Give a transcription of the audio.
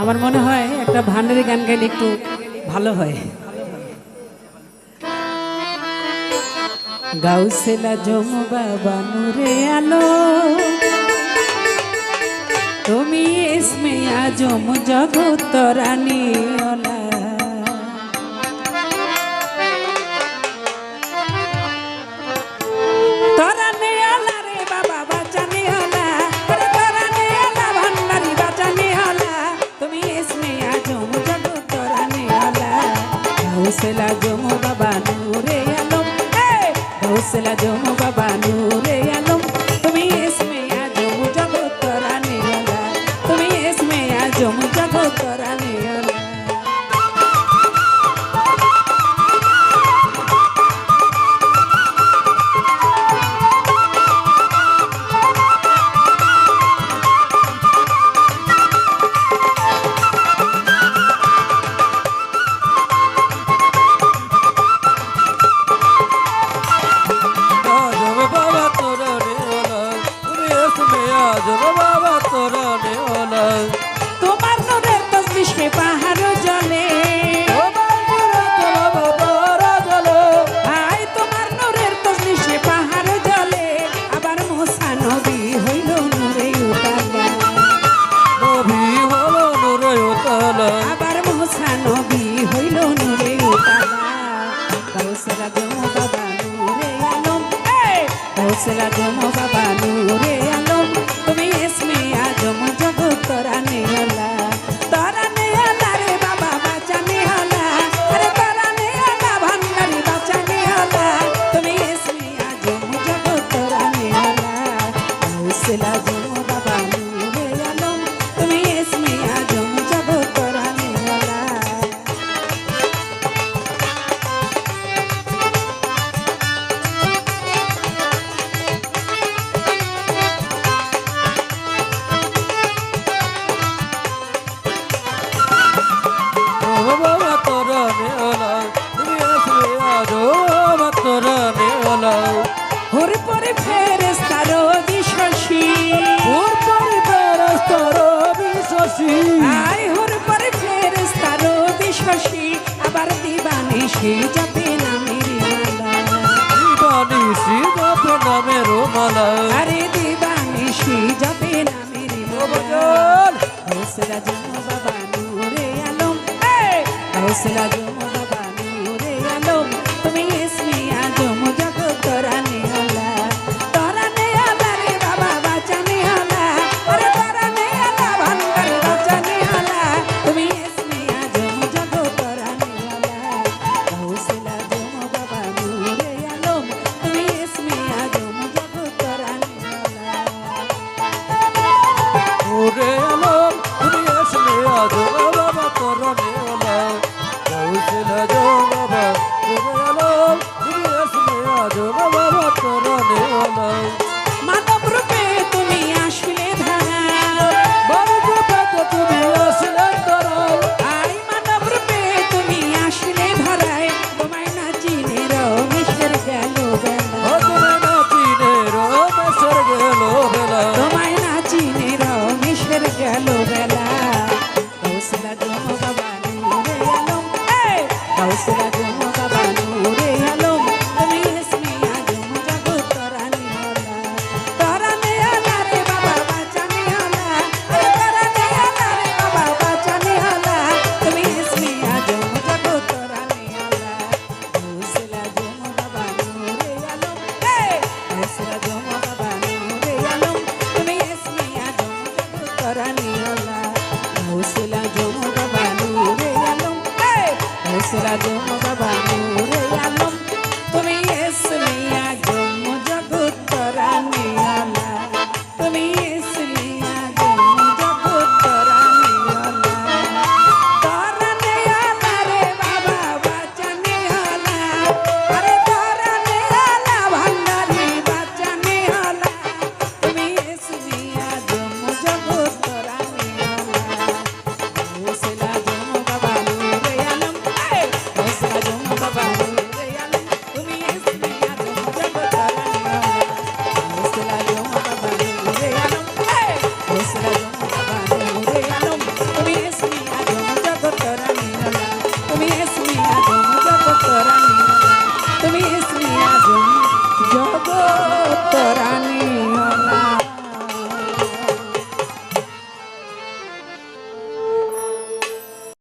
আমার মনে হয় একটা ভান্ডারি গান গাইলে একটু ভালো হয়। গাউসেলা জম বাবা আলো। তুমি এসমে আজম জগত রানী আসলা জমু বাবা নূরে। এসরা গো বাবা নূরে দিবানিশি যাবে নামে রোমালা আরে দিবানিশি যাবে নামে রোমালা হোসরাজ বাবা নূরে আলম হোসরাজ কৃষ্ণ যোগবত আলো আজ বাবা তরণে আলো কাউসলা সিরাজু